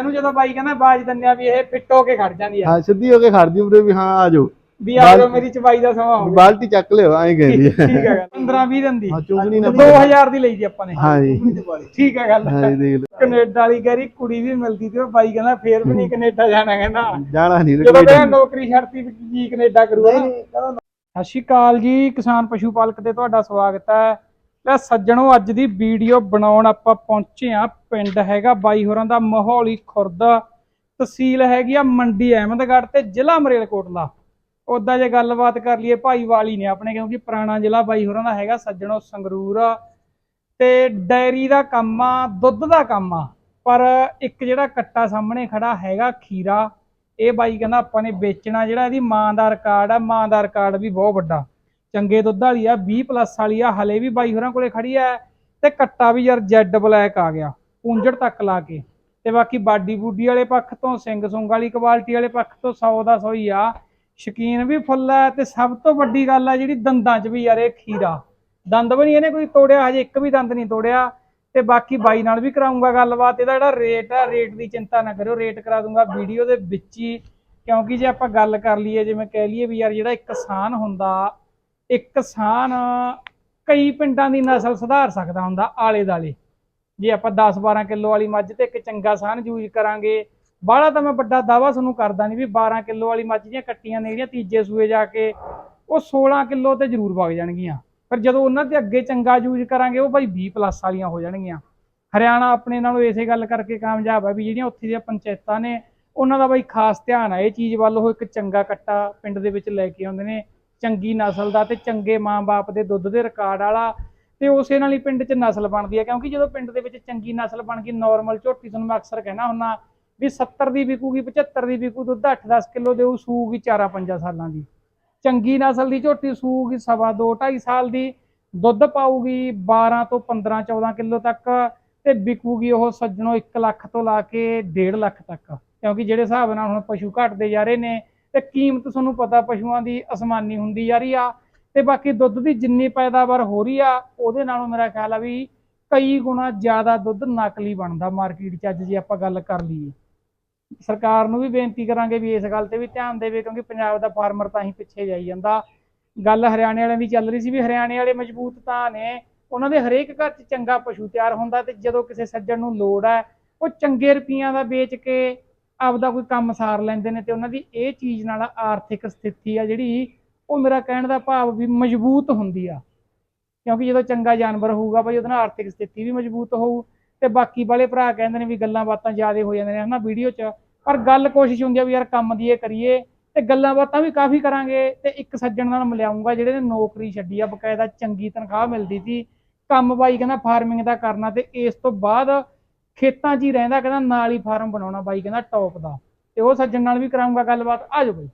ਇਹਨੂੰ ਜਦੋਂ ਬਾਈ ਕਹਿੰਦਾ ਬਾਜ ਦਿੰਦੇ ਆ ਵੀ ਇਹ ਫਿੱਟ ਹੋ ਕੇ ਖੜ ਜਾਂਦੀ ਆ। ਹਾਂ ਸਿੱਧੀ ਹੋ ਕੇ ਖੜਦੀ ਵੀਰੇ ਵੀ ਹਾਂ ਆ ਜਾਓ। ਵੀ ਆ ਜਾਓ ਮੇਰੀ ਚਬਾਈ ਦਾ ਸਮਾਂ ਹੋ ਗਿਆ। ਬਾਲਟੀ ਚੱਕ ਲਿਓ ਐਂ ਕਹਿੰਦੀ ਹੈ ਠੀਕ ਹੈ ਗੱਲ। 15 20 ਦਿਨ ਦੀ। ਹਾਂ ਚੁੰਗਣੀ ਨਾ 2000 ਦੀ ਲਈ ਦੀ ਆਪਾਂ ਨੇ। ਹਾਂ ਜੀ। ਠੀਕ ਹੈ ਗੱਲ। ਹਾਂ ਜੀ ਦੇਖ ਲਓ। ਕੈਨੇਡਾ ਵਾਲੀ ਗਰੀ ਕੁੜੀ ਵੀ ਮਿਲਦੀ ਤੇ ਬਾਈ ਕਹਿੰਦਾ ਫੇਰ ਵੀ ਨਹੀਂ ਕੈਨੇਡਾ ਜਾਣਾ ਕਹਿੰਦਾ। ਜਾਣਾ ਨਹੀਂ ਜਦੋਂ ਕਹਿੰਦਾ ਨੌਕਰੀ ਛੱਡਤੀ ਵੀ ਕੀ ਕੈਨੇਡਾ ਕਰੂਗਾ ਸਤਿ ਸ਼੍ਰੀ ਅਕਾਲ ਜੀ ਕਿਸਾਨ ਪਸ਼ੂ ਪਾਲਕ ਤੇ ਤੁਹਾਡਾ ਸਵਾਗਤ ਹੈ। ਲੈ ਸੱਜਣੋ, ਅੱਜ ਦੀ ਵੀਡੀਓ ਬਣਾਉਣ ਆਪਾਂ ਪਹੁੰਚੇ ਆ ਪਿੰਡ ਹੈਗਾ ਬਾਈ ਹੋਰਾਂ ਦਾ ਮਹੌਲੀ ਖੁਰਦ। ਤਹਿਸੀਲ ਹੈਗੀ ਆ ਮੰਡੀ ਅਹਿਮਦਗੜ੍ਹ ਤੇ ਜ਼ਿਲ੍ਹਾ ਮਰੇਲਕੋਟਲਾ। ਉਦਾਂ ਜੇ ਗੱਲਬਾਤ ਕਰ ਲਈਏ, ਭਾਈ ਵਾਲੀ ਨੇ ਆਪਣੇ, ਕਿਉਂਕਿ ਪੁਰਾਣਾ ਜ਼ਿਲ੍ਹਾ ਬਾਈ ਹੋਰਾਂ ਦਾ ਹੈਗਾ ਸੱਜਣੋ ਸੰਗਰੂਰ। ਆ ਤੇ ਡੈਰੀ ਦਾ ਕੰਮ ਆ, ਦੁੱਧ ਦਾ ਕੰਮ ਆ, ਪਰ ਇੱਕ ਜਿਹੜਾ ਕੱਟਾ ਸਾਹਮਣੇ ਖੜਾ ਹੈਗਾ ਖੀਰਾ, ਇਹ ਬਾਈ ਕਹਿੰਦਾ ਆਪਾਂ ਨੇ ਵੇਚਣਾ, ਜਿਹੜਾ ਇਹਦੀ ਮਾਂ ਦਾ ਰਿਕਾਰਡ ਆ, ਮਾਂ ਦਾ ਰਿਕਾਰਡ ਵੀ ਬਹੁਤ ਵੱਡਾ। ਚੰਗੇ ਦੁੱਧ ਵਾਲੀ ਆ 20 ਪਲੱਸ ਵਾਲੀ ਆ, ਹਲੇ ਵੀ ਬਾਈ ਹੋਰਾਂ ਕੋਲੇ ਖੜੀ ਆ। ਤੇ ਕੱਟਾ ਵੀ ਯਾਰ ਜੈਡ ਬਲੈਕ ਆ ਗਿਆ, ਪੂੰਝੜ ਤੱਕ ਲਾ ਕੇ। ਤੇ ਬਾਕੀ ਬਾਡੀ ਬੂਡੀ ਵਾਲੇ ਪੱਖ ਤੋਂ, ਸਿੰਘ ਸੁੰਗ ਵਾਲੀ ਕੁਆਲਿਟੀ ਵਾਲੇ ਪੱਖ ਤੋਂ 100 ਦਾ 100 ਹੀ ਆ। ਸ਼ਕੀਨ ਵੀ ਫੁੱਲ ਹੈ ਤੇ ਸਭ ਤੋਂ ਵੱਡੀ ਗੱਲ ਆ ਜਿਹੜੀ ਦੰਦਾਂ 'ਚ ਵੀ ਯਾਰ ਇਹ ਖੀਰਾ। ਦੰਦ ਵੀ ਨਹੀਂ ਇਹਨੇ ਕੋਈ ਤੋੜਿਆ, ਹਜੇ ਇੱਕ ਵੀ ਦੰਦ ਨਹੀਂ ਤੋੜਿਆ। ਤੇ ਬਾਕੀ ਬਾਈ ਨਾਲ ਵੀ ਕਰਾਉਂਗਾ ਗੱਲਬਾਤ, ਇਹਦਾ ਜਿਹੜਾ ਰੇਟ ਆ ਰੇਟ ਦੀ ਚਿੰਤਾ ਨਾ ਕਰਿਓ ਰੇਟ ਕਰਾ ਦੂੰਗਾ ਵੀਡੀਓ ਦੇ ਵਿੱਚ ਹੀ। ਕਿਉਂਕਿ ਜੇ ਆਪਾਂ ਗੱਲ ਕਰ ਲਈਏ, ਜਿਵੇਂ ਕਹਿ ਲਈਏ ਵੀ ਯਾਰ ਜਿਹੜਾ ਇੱਕ ਕਿਸਾਨ ਹੁੰਦਾ ਇੱਕ ਕਿਸਾਨ ਕਈ ਪਿੰਡਾਂ ਦੀ ਨਸਲ ਸੁਧਾਰ ਸਕਦਾ ਹੁੰਦਾ, ਆਲੇ ਦਾਲੇ ਜੇ ਆਪਾਂ 10 12 ਕਿਲੋ ਵਾਲੀ ਮੱਝ ਤੇ ਇੱਕ ਚੰਗਾ ਸਾਨ ਯੂਜ਼ ਕਰਾਂਗੇ, ਬਾਹਲਾ ਤਾਂ ਮੈਂ ਵੱਡਾ ਦਾਵਾ ਤੁਹਾਨੂੰ ਕਰਦਾ ਨਹੀਂ ਵੀ 12 ਕਿਲੋ ਵਾਲੀ ਮੱਝ ਦੀਆਂ ਕੱਟੀਆਂ ਨੇ ਜਿਹੜੀਆਂ ਤੀਜੇ ਸੂਏ ਜਾ ਕੇ, ਉਹ 16 ਕਿਲੋ ਤੇ ਜ਼ਰੂਰ ਵਗ ਜਾਣਗੀਆਂ। ਪਰ ਜਦੋਂ ਉਹਨਾਂ ਦੇ ਅੱਗੇ ਚੰਗਾ ਯੂਜ਼ ਕਰਾਂਗੇ, ਉਹ ਭਾਈ 20 ਪਲੱਸ ਵਾਲੀਆਂ ਹੋ ਜਾਣਗੀਆਂ। ਹਰਿਆਣਾ ਆਪਣੇ ਨਾਲੋਂ ਇਸੇ ਗੱਲ ਕਰਕੇ ਕਾਮਯਾਬ ਹੈ ਵੀ ਜਿਹੜੀਆਂ ਉੱਥੇ ਦੀਆਂ ਪੰਚਾਇਤਾਂ ਨੇ, ਉਹਨਾਂ ਦਾ ਬਾਈ ਖਾਸ ਧਿਆਨ ਹੈ ਇਹ ਚੀਜ਼ ਵੱਲ ਉਹ ਇੱਕ ਚੰਗਾ ਕੱਟਾ ਪਿੰਡ ਦੇ ਵਿੱਚ ਲੈ ਕੇ ਆਉਂਦੇ ਨੇ। ਚੰਗੀ ਨਸਲ ਦਾ ਤੇ ਚੰਗੇ ਮਾਂ-ਬਾਪ ਦੇ ਦੁੱਧ ਦੇ ਰਿਕਾਰਡ ਵਾਲਾ ਤੇ ਉਸੇ ਨਾਲ ਹੀ ਪਿੰਡ 'ਚ ਨਸਲ ਬਣਦੀ ਹੈ। ਕਿਉਂਕਿ ਜਦੋਂ ਪਿੰਡ ਦੇ ਵਿੱਚ ਚੰਗੀ ਨਸਲ ਬਣ ਗਈ ਨਾਰਮਲ ਝੋਟੀ ਤੁਹਾਨੂੰ ਮੈਂ ਅਕਸਰ ਕਹਿਣਾ ਹੁੰਨਾ ਵੀ 70 ਦੀ ਵਿਕੂਗੀ 75 ਦੀ ਵਿਕੂ, ਦੁੱਧ 8-10 ਕਿਲੋ ਦੇਊ ਸੂਗੀ 4-5 ਸਾਲਾਂ ਦੀ। ਚੰਗੀ ਨਸਲ ਦੀ ਝੋਟੀ ਸੂਗੀ ਸਵਾ ਦੋ 2.5 ਸਾਲ ਦੀ, ਦੁੱਧ ਪਾਊਗੀ 12 ਤੋਂ 15 14 ਕਿਲੋ ਤੱਕ ਤੇ ਵਿਕੂਗੀ ਉਹ ਸੱਜਣੋ 1 ਲੱਖ ਤੋਂ ਲਾ ਕੇ 1.5 ਲੱਖ ਤੱਕ। ਕਿਉਂਕਿ ਜਿਹੜੇ ਹਿਸਾਬ ਨਾਲ ਹੁਣ ਪਸ਼ੂ ਘਟਦੇ ਜਾ ਰਹੇ ਨੇ ਤੇ ਕੀਮਤ ਤੁਹਾਨੂੰ ਪਤਾ ਪਸ਼ੂਆਂ ਦੀ ਅਸਮਾਨੀ ਹੁੰਦੀ ਜਾ ਰਹੀ ਆ। ਤੇ ਬਾਕੀ ਦੁੱਧ ਦੀ ਜਿੰਨੀ ਪੈਦਾਵਾਰ ਹੋ ਰਹੀ ਆ, ਉਹਦੇ ਨਾਲੋਂ ਮੇਰਾ ਖਿਆਲ ਆ ਵੀ ਕਈ ਗੁਣਾ ਜ਼ਿਆਦਾ ਦੁੱਧ ਨਕਲੀ ਬਣਦਾ ਮਾਰਕੀਟ 'ਚ ਅੱਜ ਜੇ ਆਪਾਂ ਗੱਲ ਕਰ ਲਈਏ। ਸਰਕਾਰ ਨੂੰ ਵੀ ਬੇਨਤੀ ਕਰਾਂਗੇ ਵੀ ਇਸ ਗੱਲ ਤੇ ਵੀ ਧਿਆਨ ਦੇਵੇ ਕਿਉਂਕਿ ਪੰਜਾਬ ਦਾ ਫਾਰਮਰ ਤਾਂ ਹੀ ਪਿੱਛੇ ਜਾਈ ਜਾਂਦਾ। ਗੱਲ ਹਰਿਆਣੇ ਵਾਲਿਆਂ ਦੀ ਚੱਲ ਰਹੀ ਸੀ ਵੀ ਹਰਿਆਣੇ ਵਾਲੇ ਮਜ਼ਬੂਤ ਤਾਂ ਨੇ, ਉਹਨਾਂ ਦੇ ਹਰੇਕ ਘਰ 'ਚ ਚੰਗਾ ਪਸ਼ੂ ਤਿਆਰ ਹੁੰਦਾ ਤੇ ਜਦੋਂ ਕਿਸੇ ਸੱਜਣ ਨੂੰ ਲੋੜ ਹੈ ਉਹ ਚੰਗੇ ਰੁਪਈਆਂ ਦਾ ਵੇਚ ਕੇ ਆਪਦਾ ਕੋਈ ਕੰਮ ਸਾਰ ਲੈਂਦੇ ਨੇ ਤੇ ਉਹਨਾਂ ਦੀ ਇਹ ਚੀਜ਼ ਨਾਲ ਆਰਥਿਕ ਸਥਿਤੀ ਆ ਜਿਹੜੀ, ਉਹ ਮੇਰਾ ਕਹਿਣ ਦਾ ਭਾਵ ਵੀ ਮਜ਼ਬੂਤ ਹੁੰਦੀ ਆ। ਕਿਉਂਕਿ ਜਦੋਂ ਚੰਗਾ ਜਾਨਵਰ ਹੋਊਗਾ ਭਾਈ ਉਹਦੇ ਨਾਲ ਆਰਥਿਕ ਸਥਿਤੀ ਵੀ ਮਜ਼ਬੂਤ ਹੋਊ ਤੇ ਬਾਕੀ ਵਾਲੇ ਭਰਾ ਕਹਿੰਦੇ ਨੇ ਵੀ ਗੱਲਾਂ ਬਾਤਾਂ ਜ਼ਿਆਦਾ ਹੋ ਜਾਂਦੇ ਨੇ, ਹਨਾ, ਵੀਡੀਓ 'ਚ। ਪਰ ਗੱਲ ਕੋਸ਼ਿਸ਼ ਹੁੰਦੀ ਆ ਵੀ ਯਾਰ ਕੰਮ ਦੀ ਇਹ ਕਰੀਏ ਤੇ ਗੱਲਾਂ ਬਾਤਾਂ ਵੀ ਕਾਫੀ ਕਰਾਂਗੇ ਤੇ ਇੱਕ ਸੱਜਣ ਨਾਲ ਮਿਲਾਉਂਗਾ ਜਿਹੜੇ ਨੇ ਨੌਕਰੀ ਛੱਡੀ ਆ, ਬਕਾਇਦਾ ਚੰਗੀ ਤਨਖਾਹ ਮਿਲਦੀ ਸੀ। ਕੰਮ ਬਾਈ ਕਹਿੰਦਾ ਫਾਰਮਿੰਗ ਦਾ ਕਰਨਾ ਤੇ ਇਸ ਤੋਂ ਬਾਅਦ ਖੇਤਾਂ 'ਚ ਹੀ ਰਹਿੰਦਾ ਕਹਿੰਦਾ ਨਾਲ ਹੀ ਫਾਰਮ ਬਣਾਉਣਾ ਬਾਈ ਕਹਿੰਦਾ ਟੌਪ ਦਾ। ਤੇ ਉਹ ਸੱਜਣ ਨਾਲ ਵੀ ਕਰਾਉਂਗਾ ਗੱਲਬਾਤ ਆ ਜਾਓ ਬਾਈ।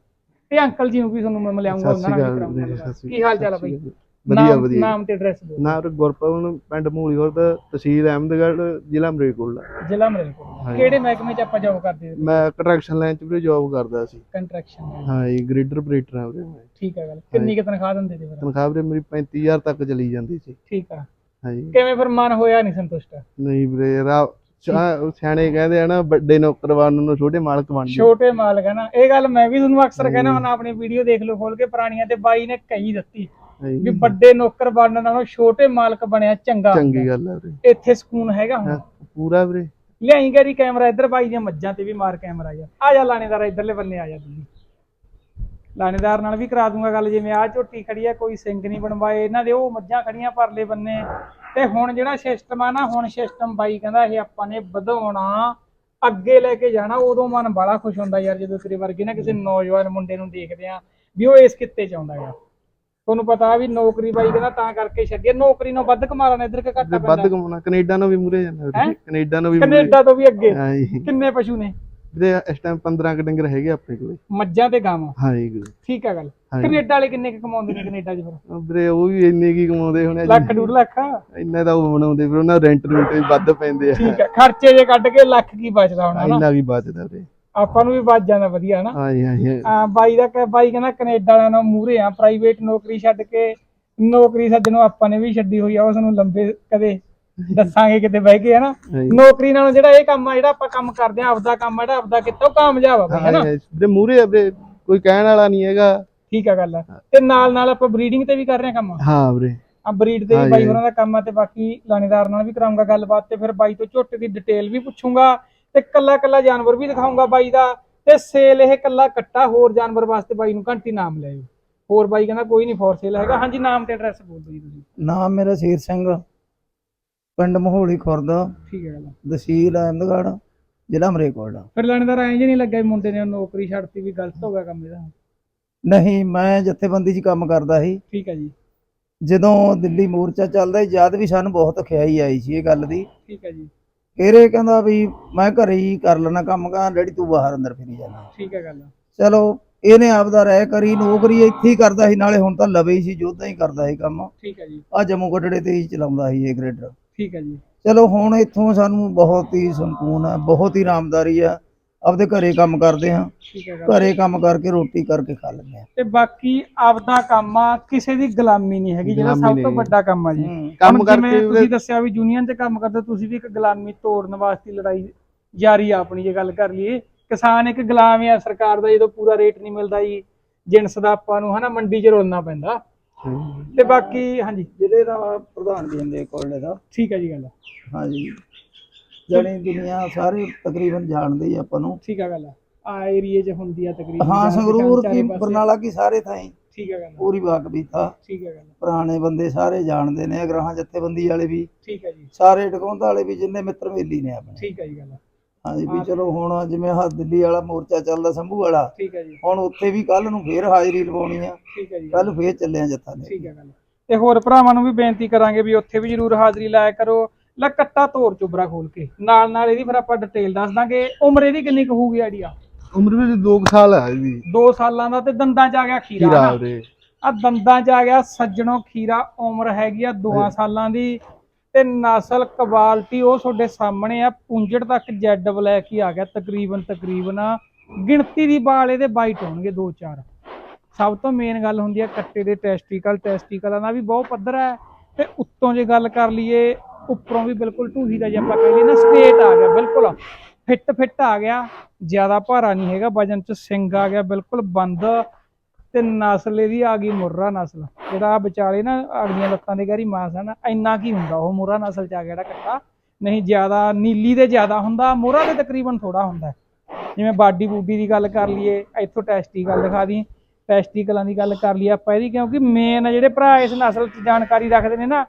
ਤੇ ਅੰਕਲ ਜੀ ਨੂੰ ਵੀ ਤੁਹਾਨੂੰ ਮੈਂ ਮਿਲਾਉਂਗਾ ਉਹਨਾਂ ਨਾਲ ਵੀ ਕਰਾਉਂਗਾ ਗੱਲਬਾਤ। ਕੀ ਹਾਲ ਚਾਲ ਆ ਬਾਈ। ਵਧੀਆ ਵਧੀਆ। ਨਾਮ ਤੇ ਐਡਰੈਸ ਦਿਓ। ਨਾਮ ਗੁਰਪਵਨ ਪਿੰਡ ਮੂਲੀਵਰ ਦਾ ਤਹਿਸੀਲ ਅਹਿਮਦਗੜ੍ਹ ਜ਼ਿਲ੍ਹਾ ਮਰੇਕੋਟਲਾ। ਜ਼ਿਲ੍ਹਾ ਮਰੇਲਕੋਟ ਹਾਂਜੀ। ਕਿਹੜੇ ਮਹਿਕਮੇ 'ਚ ਆਪਾਂ ਜੌਬ ਕਰਦੇ ਹਾਂ? ਮੈਂ ਕੰਟਰੈਕਸ਼ਨ ਲਾਈਨ 'ਚ ਵੀ ਜੌਬ ਕਰਦਾ ਸੀ। ਕੰਟਰੈਕਸ਼ਨ ਹਾਂ ਜੀ ਗ੍ਰੇਡਰ ਆਪਰੇਟਰ ਹਾਂ ਵੀਰੇ ਮੈਂ। ਠੀਕ ਹੈ ਗੱਲ। ਕਿੰਨੀ ਕੁ ਤਨਖਾਹ ਦਿੰਦੇ ਤੇ ਫਿਰ? ਤਨਖਾਹ ਵੀਰੇ ਮੇਰੀ 35000 ਤੱਕ ਚਲੀ ਜਾਂਦੀ ਸੀ। ਠੀਕ ਆ। ਹਾਂ ਜੀ ਕਿਵੇਂ ਫਿਰ ਮਨ ਹੋਇਆ ਨਹੀਂ ਸੰਤੁਸ਼ਟ? ਨਹੀਂ ਵੀਰੇ ਰਾ ਸਿਆਣੇ ਕਹਿੰਦੇ ਆ ਨਾ ਵੱਡੇ ਨੌਕਰ ਬਣਨ ਨੂੰ ਛੋਟੇ ਮਾਲਕ ਬਣ ਜਾਓ। ਛੋਟੇ ਮਾਲਕ ਹੈ ਨਾ। ਇਹ ਗੱਲ ਮੈਂ ਵੀ ਤੁਹਾਨੂੰ ਅਕਸਰ ਕਹਿੰਦਾ ਹੁਣ ਆਪਣੀ ਵੀਡੀਓ ਦੇਖ ਲਓ ਖੋਲ ਕੇ ਪੁਰਾਣੀਆਂ ਤੇ ਬਾਈ ਨੇ ਕਹੀ ਦਿੱਤੀ ਵੀ ਵੱਡੇ ਨੌਕਰ ਬਣਨ ਨਾਲੋਂ ਛੋਟੇ ਮਾਲਕ ਬਣਿਆ ਚੰਗਾ ਚੰਗੀ ਗੱਲ ਹੈ ਵੀਰੇ। ਇੱਥੇ ਸਕੂਨ ਹੈਗਾ ਹੁਣ। ਹਾਂ, ਪੂਰਾ ਵੀਰੇ। ਲਿਆਈ ਗਰੀ ਕੈਮਰਾ ਇੱਧਰ ਬਾਈ ਦੀਆਂ ਮੱਝਾਂ ਤੇ ਵੀ ਮਾਰ ਕੈਮਰਾ ਯਾਰ। ਆ ਜਾ ਲਾਣੇਦਾਰ ਇੱਧਰਲੇ ਬੰਨੇ ਆ ਜਾ ਤੁਸੀਂ ਲਾਣੇਦਾਰ ਨਾਲ ਵੀ ਕਰਾ ਦੂੰਗਾ ਗੱਲ ਜਿਵੇਂ ਆ ਝੋਟੀ ਖੜੀ ਆ ਕੋਈ ਸਿੰਘ ਨਹੀਂ ਬਣਵਾਏ ਇਹਨਾਂ ਦੇ ਉਹ ਮੱਝਾਂ ਖੜੀਆਂ ਪਰਲੇ ਬੰਨੇ। ਤੇ ਹੁਣ ਜਿਹੜਾ ਸਿਸਟਮ ਆ ਨਾ ਹੁਣ ਸਿਸਟਮ ਬਾਈ ਕਹਿੰਦਾ ਇਹ ਆਪਾਂ ਨੇ ਵਧਾਉਣਾ ਅੱਗੇ ਲੈ ਕੇ ਜਾਣਾ ਉਦੋਂ ਮਨ ਬੜਾ ਖੁਸ਼ ਹੁੰਦਾ ਯਾਰ ਜਦੋਂ ਤੇਰੇ ਵਰਗੇ ਨਾ ਕਿਸੇ ਨੌਜਵਾਨ ਮੁੰਡੇ ਨੂੰ ਦੇਖਦੇ ਆ ਵੀ ਉਹ ਇਸ ਕਿੱਤੇ ਚ ਆਉਂਦਾ ਯਾਰ ਤੁਹਾਨੂੰ ਪਤਾ ਵੀ ਨੌਕਰੀ ਬਾਈ ਕਹਿੰਦਾ ਤਾਂ ਕਰਕੇ ਛੱਡੀ ਨੌਕਰੀ ਨੂੰ ਵੱਧ ਕਮਾ ਲੈਣਾ ਇੱਧਰ ਕਿ ਘਾਟਾ ਵੱਧ ਪੈਂਦਾ ਕਮਾਉਣਾ ਕੈਨੇਡਾ ਨੂੰ ਵੀ ਮੂਰੇ ਜਾਂਦਾ ਕੈਨੇਡਾ ਨੂੰ ਵੀ ਕੈਨੇਡਾ ਤੋਂ ਵੀ ਅੱਗੇ। ਕਿੰਨੇ ਪਸ਼ੂ ਨੇ? ਵੀਰੇ ਇਸ ਟਾਈਮ 15 ਕ ਡੰਗਰ ਹੈਗੇ ਆਪਣੇ ਕੋਲੇ। ਮੱਝਾਂ ਤੇ ਗਾਵਾਂ? ਹਾਂ ਜੀ ਵੀਰੇ। ਠੀਕ ਆ ਗੱਲ। ਹਾਂਜੀ। ਕੈਨੇਡਾ ਵਾਲੇ ਕਿੰਨੇ ਕੁ ਕਮਾਉਂਦੇ ਨੇ ਕੈਨੇਡਾ 'ਚ ਫਿਰ? ਵੀਰੇ ਉਹ ਵੀ ਇੰਨੇ ਕੀ ਕਮਾਉਂਦੇ ਹੋਣੇ ਜੀ। ਲੱਖ ਡੂਢ ਲੱਖ? ਇੰਨਾ ਤਾਂ ਉਹ ਬਣਾਉਂਦੇ ਫਿਰ ਉਹਨਾਂ ਰੈਂਟ ਰੂਟ ਵੀ ਵੱਧ ਪੈਂਦੇ ਆ। ਠੀਕ ਆ। ਖਰਚੇ ਜੇ ਕੱਢ ਕੇ ਲੱਖ ਕੀ ਬਚਦਾ ਹੋਣਾ ਨਾ ਇੰਨਾ ਕੀ ਬਚਦਾ ਵੀਰੇ। ਆਪਾਂ ਨੂੰ ਵੀ ਬਚ ਜਾਂਦਾ ਵਧੀਆ ਹਨਾ? ਹਾਂ ਜੀ ਹਾਂ ਆ ਬਾਈ ਦਾ ਕਹਿ- ਬਾਈ ਕਹਿੰਦਾ ਕੈਨੇਡਾ ਵਾਲਿਆਂ ਨਾਲ ਮੂਰੇ ਆ ਪ੍ਰਾਈਵੇਟ ਨੌਕਰੀ ਛੱਡ ਕੇ ਨੌਕਰੀ ਸੱਜਣੋਂ ਆਪਾਂ ਨੇ ਵੀ ਛੱਡੀ ਹੋਈ ਆ ਉਸ ਨੂੰ ਲੰਬੇ ਕਦੇ ਦੱਸਾਂਗੇ ਕਿਤੇ ਬਹਿ ਕੇ ਹਨਾ। ਨੌਕਰੀ ਨਾਲੋਂ ਜਿਹੜਾ ਇਹ ਕੰਮ ਆ ਜਿਹੜਾ ਆਪਾਂ ਕੰਮ ਕਰਦੇ ਆ ਆਪਦਾ ਕੰਮ ਆ ਜਿਹੜਾ ਆਪਦਾ ਕੀਤਾ ਕਾਮਯਾਬ ਆ ਹਨਾ? ਹਾਂ ਵੀਰੇ ਮੂਰੇ ਵੀਰੇ ਕੋਈ ਕਹਿਣ ਵਾਲਾ ਨਹੀਂ ਹੈਗਾ। ਠੀਕ ਆ ਗੱਲ ਆ। ਤੇ ਨਾਲ ਨਾਲ ਆਪਾਂ ਬਰੀਡਿੰਗ ਤੇ ਵੀ ਕਰ ਰਹੇ ਆ ਕੰਮ? ਹਾਂ ਵੀਰੇ। ਆ ਬਰੀਡ ਤੇ ਵੀ। ਬਾਈ ਹੋਰਾਂ ਦਾ ਕੰਮ ਆ ਤੇ ਬਾਕੀ ਲਾਣੇਦਾਰ ਨਾਲ ਵੀ ਕਰਾਉਂਗਾ ਗੱਲਬਾਤ ਤੇ ਫਿਰ ਬਾਈ ਤੋਂ ਝੋਟੇ ਦੀ ਡਿਟੇਲ ਵੀ ਪੁੱਛੂੰਗਾ ਤੇ ਕੱਲਾ ਕੱਲਾ ਜਾਨਵਰ ਵੀ ਦਿਖਾਉਂਗਾ ਬਾਈ ਦਾ ਤੇ ਸੇਲ ਇਹ ਕੱਲਾ ਕੱਟਾ ਹੋਰ ਜਾਨਵਰ ਵਾਸਤੇ ਬਾਈ ਨੂੰ ਘੰਟੀ ਨਾਮ ਲੈ ਹੋਰ ਬਾਈ ਕਹਿੰਦਾ ਕੋਈ ਨਹੀਂ ਫੋਰ ਸੇਲ ਹੈਗਾ। ਹਾਂਜੀ ਨਾਮ ਤੇ ਐਡਰੈਸ ਬੋਲ ਦਿਓ ਜੀ ਤੁਸੀਂ। ਨਾਮ ਮੇਰਾ ਸ਼ੇਰ ਸਿੰਘ। ਪਿੰਡ ਮਹੋਲੀ ਖੁਰਦ ਠੀਕ ਹੈ ਗੱਲ ਤਹਿਸੀਲ ਅਹਿਮਦਗੜ੍ਹ ਜ਼ਿਲ੍ਹਾ ਮਰੇਕੋਟਲਾ ਫਿਰ ਲਾਣੇਦਾਰ ਐਂ ਜੇ ਨਹੀਂ ਲੱਗਾ ਵੀ ਮੁੰਡੇ ਨੇ ਨੌਕਰੀ ਛੱਡਤੀ ਵੀ ਗਲਤ ਹੋ ਗਿਆ ਕੰਮ ਇਹਦਾ। ਨਹੀਂ ਮੈਂ ਜਥੇਬੰਦੀ 'ਚ ਕੰਮ ਕਰਦਾ ਸੀ। ਠੀਕ ਹੈ ਜੀ। ਜਦੋਂ ਦਿੱਲੀ ਮੋਰਚਾ ਚੱਲਦਾ ਸੀ ਜਦ ਵੀ ਸਾਨੂੰ ਬਹੁਤ ਖਿਆਈ ਆਈ ਸੀ ਇਹ ਗੱਲ ਦੀ। ਠੀਕ ਹੈ ਜੀ। ਫਿਰ ਇਹ ਕਹਿੰਦਾ ਵੀ ਮੈਂ ਘਰੇ ਹੀ ਕਰ ਲੈਣਾ ਕੰਮ ਕਾ ਡੈਡੀ ਤੂੰ ਬਾਹਰ ਅੰਦਰ ਫਿਰੀ ਜਾਣਾ। ਠੀਕ ਹੈ ਗੱਲ। ਚਲੋ ਇਹਨੇ ਆਪਦਾ ਰਹਿ ਕਰੀ ਨੌਕਰੀ ਇੱਥੇ ਹੀ ਕਰਦਾ ਸੀ ਨਾਲੇ ਹੁਣ ਤਾਂ ਲਵੇ ਹੀ ਸੀ ਜੋਧਾ ਹੀ ਕਰਦਾ ਸੀ ਕੰਮ। ਠੀਕ ਹੈ ਜੀ। ਆ ਜੰਮੂ ਕਟੜੇ ਤੇ ਹੀ ਚਲਾਉਂਦਾ ਸੀ ਇਹ ਗ੍ਰੇਡਰ ਠੀਕ ਹੈ ਜੀ। ਚਲੋ ਹੁਣ ਇੱਥੋਂ ਸਾਨੂੰ ਬਹੁਤ ਹੀ ਸਕੂਨ ਹੈ ਬਹੁਤ ਹੀ ਆਰਾਮਦਾਰੀ ਆ। ਆਪਦੇ ਘਰੇ ਕੰਮ ਕਰਦੇ ਹਾਂ ਠੀਕ ਹੈ ਗੱਲ ਘਰੇ ਕੰਮ ਕਰਕੇ ਰੋਟੀ ਕਰਕੇ ਖਾ ਲੈਂਦੇ ਆ ਤੇ ਬਾਕੀ ਆਪਦਾ ਕੰਮ ਆ ਕਿਸੇ ਦੀ ਗੁਲਾਮੀ ਨਹੀਂ ਹੈਗੀ ਜਿਹੜਾ ਸਭ ਤੋਂ। ਵੱਡਾ ਕੰਮ ਆ ਜੀ। ਕੰਮ ਕਰਕੇ ਤੁਸੀਂ ਦੱਸਿਆ ਵੀ ਯੂਨੀਅਨ 'ਚ ਕੰਮ ਕਰਦੇ ਤੁਸੀਂ ਵੀ ਇੱਕ ਗੁਲਾਮੀ ਤੋੜਨ ਵਾਸਤੇ ਲੜਾਈ ਜਾਰੀ ਆ ਆਪਣੀ ਜੇ ਗੱਲ ਕਰ ਲਈਏ। ਕਿਸਾਨ ਇੱਕ ਗੁਲਾਮ ਆ ਸਰਕਾਰ ਦਾ ਜਦੋਂ ਪੂਰਾ ਰੇਟ ਨਹੀਂ ਮਿਲਦਾ ਜੀ ਜਿੰਸ ਦਾ ਆਪਾਂ ਨੂੰ ਹਨਾ ਮੰਡੀ 'ਚ ਰੋਲਣਾ ਪੈਂਦਾ। ਤੇ ਬਾਕੀ ਹਾਂਜੀ। ਜ਼ਿਲ੍ਹੇ ਦਾ ਪ੍ਰਧਾਨ ਜੀ ਹੁੰਦੇ ਕੋਲੇ ਦਾ। ਠੀਕ ਹੈ ਜੀ ਗੱਲ। ਹਾਂਜੀ। ਜਣੀ ਦੁਨੀਆ ਸਾਰੇ ਤਕਰੀਬਨ ਜਾਣਦੇ ਹੀ ਆਪਾਂ ਨੂੰ। ਠੀਕ ਹੈ ਗੱਲ ਆ। ਏਰੀਏ 'ਚ ਹੁੰਦੀ ਆ ਤਕਰੀਬਨ ਹਾਂ ਸੰਗਰੂਰ ਕੀ। ਬਰਨਾਲਾ ਕੀ ਸਾਰੇ ਥਾਈ। ਠੀਕ ਹੈ ਗੱਲ ਪੂਰੀ ਵਾਕਬੀ ਥਾ। ਠੀਕ ਹੈ ਗੱਲ ਪੁਰਾਣੇ ਬੰਦੇ ਸਾਰੇ ਜਾਣਦੇ ਨੇ ਅਗਰਾਹਾਂ ਜੱਥੇਬੰਦੀ ਵਾਲੇ ਵੀ। ਠੀਕ ਹੈ ਜੀ। ਸਾਰੇ ਟਕੌਂਦਾ ਵਾਲੇ ਵੀ ਜਿੰਨੇ ਮਿੱਤਰ ਮੇਲੀ ਨੇ ਆਪਣੇ। ਠੀਕ ਹੈ ਜੀ ਗੱਲ ਹਾਂਜੀ ਵੀ ਚਲੋ ਹੁਣ ਜਿਵੇਂ ਆਹ ਦਿੱਲੀ ਵਾਲਾ ਮੋਰਚਾ ਚੱਲਦਾ ਸੰਭੂ ਵਾਲਾ ਠੀਕ ਹੈ ਜੀ। ਹੁਣ ਉੱਥੇ ਵੀ ਕੱਲ ਨੂੰ ਫੇਰ ਹਾਜ਼ਰੀ ਲਵਾਉਣੀ ਆ। ਠੀਕ ਹੈ ਜੀ। ਕੱਲ ਫੇਰ ਚੱਲਿਆ ਜੱਥਾ ਨੇ ਠੀਕ ਹੈ ਗੱਲ। ਤੇ ਹੋਰ ਭਰਾਵਾਂ ਨੂੰ ਵੀ ਬੇਨਤੀ ਕਰਾਂਗੇ ਵੀ ਉੱਥੇ ਵੀ ਜਰੂਰ ਹਾਜ਼ਰੀ ਲਾਇਆ ਕਰੋ। ਲੈ ਕੱਟਾ ਤੋਰ ਚੁਬਰਾ ਖੋਲ ਕੇ। ਨਾਲ ਨਾਲ ਇਹਦੀ ਫਿਰ ਆਪਾਂ ਡਿਟੇਲ ਦੱਸ ਦਾਂਗੇ। ਉਮਰ ਇਹਦੀ ਕਿੰਨੀ ਕੁ ਹੋਊਗੀ ਆਈਡੀਆ ਉਮਰ ਵੀ 2 ਸਾਲ ਹੈ ਇਹਦੀ। 2 ਸਾਲਾਂ ਦਾ ਤੇ ਦੰਦਾਂ 'ਚ ਆ ਗਿਆ ਖੀਰਾ ਖੀਰਾ। ਵੀਰੇ ਆ ਦੰਦਾਂ 'ਚ ਆ ਗਿਆ ਸੱਜਣੋ ਖੀਰਾ ਉਮਰ ਹੈਗੀ ਆ 2 ਸਾਲਾਂ ਦੀ। ਤੇ ਨਸਲ, ਕੁਆਲਿਟੀ ਉਹ ਤੁਹਾਡੇ ਸਾਹਮਣੇ ਆ। ਪੁੰਜੜ ਤੱਕ ਜੈਡ ਬਲੈਕ ਹੀ ਆ ਗਿਆ, ਤਕਰੀਬਨ ਤਕਰੀਬਨ। ਗਿਣਤੀ ਦੀ ਬਾਲ ਇਹਦੇ ਬਾਈਟ ਹੋਣਗੇ 2-4 ਸਭ ਤੋਂ ਮੇਨ ਗੱਲ ਹੁੰਦੀ ਹੈ ਕੱਟੇ ਦੇ ਟੈਸਟੀਕਲ ਟੈਸਟੀਕਲਾਂ ਦਾ ਵੀ ਬਹੁਤ ਪੱਧਰ ਹੈ। ਤੇ ਉੱਤੋਂ ਜੇ ਗੱਲ ਕਰ ਲਈਏ, ਉੱਪਰੋਂ ਵੀ ਬਿਲਕੁਲ ਢੂਹੀ ਦਾ ਜੇ ਆਪਾਂ ਕਹੀਏ ਨਾ ਸਟੇਟ ਆ ਗਿਆ, ਬਿਲਕੁਲ। ਫਿੱਟ ਫਿੱਟ ਆ ਗਿਆ। ਜ਼ਿਆਦਾ ਭਾਰਾ ਨਹੀਂ ਹੈਗਾ, ਵਜਨ ਚ ਸਿੰਗ ਆ ਗਿਆ, ਬਿਲਕੁਲ ਬੰਦ। ਤੇ ਨਸਲ ਇਹਦੀ ਆ ਗਈ ਮੁਰਰਾ ਨਸਲ। ਜਿਹੜਾ ਆਹ ਵਿਚਾਲੇ ਨਾ ਅਗਲੀਆਂ ਲੱਤਾਂ ਦੇ ਗਹਿਰੀ ਮਾਸ ਆ ਨਾ ਇੰਨਾ ਕੀ ਹੁੰਦਾ ਉਹ ਮੁਰਰਾ ਨਸਲ ਚ ਆ ਗਿਆ ਜਿਹੜਾ ਕੱਟਾ। ਨਹੀਂ ਜ਼ਿਆਦਾ ਨੀਲੀ ਦੇ ਜ਼ਿਆਦਾ ਹੁੰਦਾ ਮੁਰਰਾ ਦੇ ਤਕਰੀਬਨ ਥੋੜਾ ਹੁੰਦਾ। ਜਿਵੇਂ ਬਾਡੀ ਬੂਡੀ ਦੀ ਗੱਲ ਕਰ ਲਈਏ ਇੱਥੋਂ ਟੈਸਟੀਕਲ ਦਿਖਾ ਦੀ ਟੈਸਟੀਕਲਾਂ ਦੀ ਗੱਲ ਕਰ ਲਈਏ ਆਪਾਂ ਇਹਦੀ ਕਿਉਂਕਿ ਮੇਨ ਜਿਹੜੇ ਭਰਾ ਇਸ ਨਸਲ 'ਚ ਜਾਣਕਾਰੀ ਰੱਖਦੇ ਨੇ ਨਾ